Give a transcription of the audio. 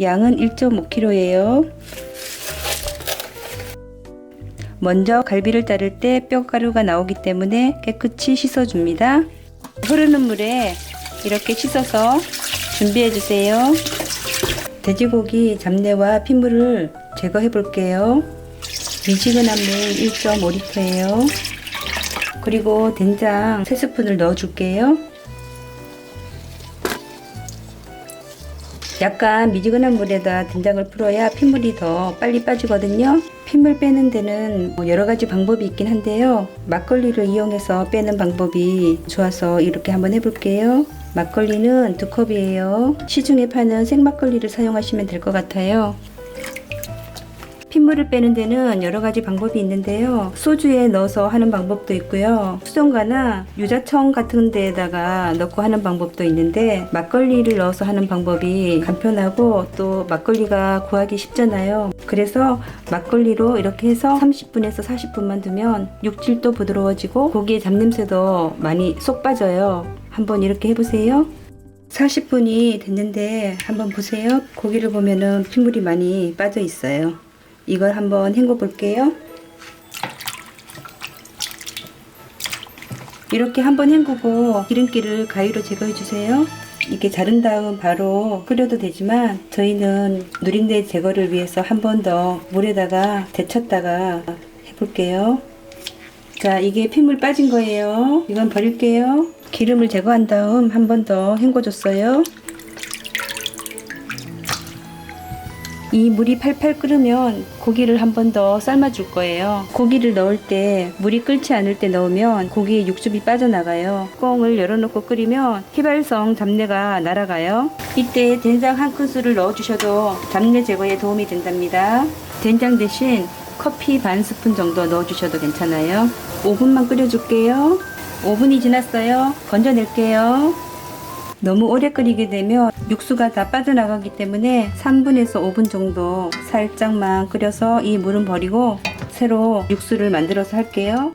양은 1.5kg예요. 먼저 갈비를 자를 때 뼈가루가 나오기 때문에 깨끗이 씻어줍니다. 흐르는 물에 이렇게 씻어서 준비해 주세요. 돼지고기 잡내와 핏물을 제거해 볼게요. 미지근한 물 1.5리터예요. 그리고 된장 3스푼을 넣어 줄게요. 약간 미지근한 물에다 된장을 풀어야 핏물이 더 빨리 빠지거든요. 핏물 빼는 데는 뭐 여러 가지 방법이 있긴 한데요. 막걸리를 이용해서 빼는 방법이 좋아서 이렇게 한번 해볼게요. 막걸리는 두 컵이에요. 시중에 파는 생막걸리를 사용하시면 될 것 같아요. 핏물을 빼는 데는 여러 가지 방법이 있는데요. 소주에 넣어서 하는 방법도 있고요. 수정가나 유자청 같은 데에다가 넣고 하는 방법도 있는데 막걸리를 넣어서 하는 방법이 간편하고 또 막걸리가 구하기 쉽잖아요. 그래서 막걸리로 이렇게 해서 30분에서 40분만 두면 육질도 부드러워지고 고기의 잡냄새도 많이 쏙 빠져요. 한번 이렇게 해보세요. 40분이 됐는데 한번 보세요. 고기를 보면은 핏물이 많이 빠져 있어요. 이걸 한번 헹궈 볼게요. 이렇게 한번 헹구고 기름기를 가위로 제거해 주세요. 이렇게 자른 다음 바로 끓여도 되지만 저희는 누린내 제거를 위해서 한 번 더 물에다가 데쳤다가 해볼게요. 자, 이게 핏물 빠진 거예요. 이건 버릴게요. 기름을 제거한 다음 한 번 더 헹궈줬어요. 이 물이 팔팔 끓으면 고기를 한 번 더 삶아 줄 거예요. 고기를 넣을 때 물이 끓지 않을 때 넣으면 고기의 육즙이 빠져나가요. 뚜껑을 열어놓고 끓이면 휘발성 잡내가 날아가요. 이때 된장 한 큰술을 넣어 주셔도 잡내 제거에 도움이 된답니다. 된장 대신 커피 반 스푼 정도 넣어 주셔도 괜찮아요. 5분만 끓여 줄게요. 5분이 지났어요. 건져낼게요. 너무 오래 끓이게 되면 육수가 다 빠져나가기 때문에 3분에서 5분 정도 살짝만 끓여서 이 물은 버리고 새로 육수를 만들어서 할게요.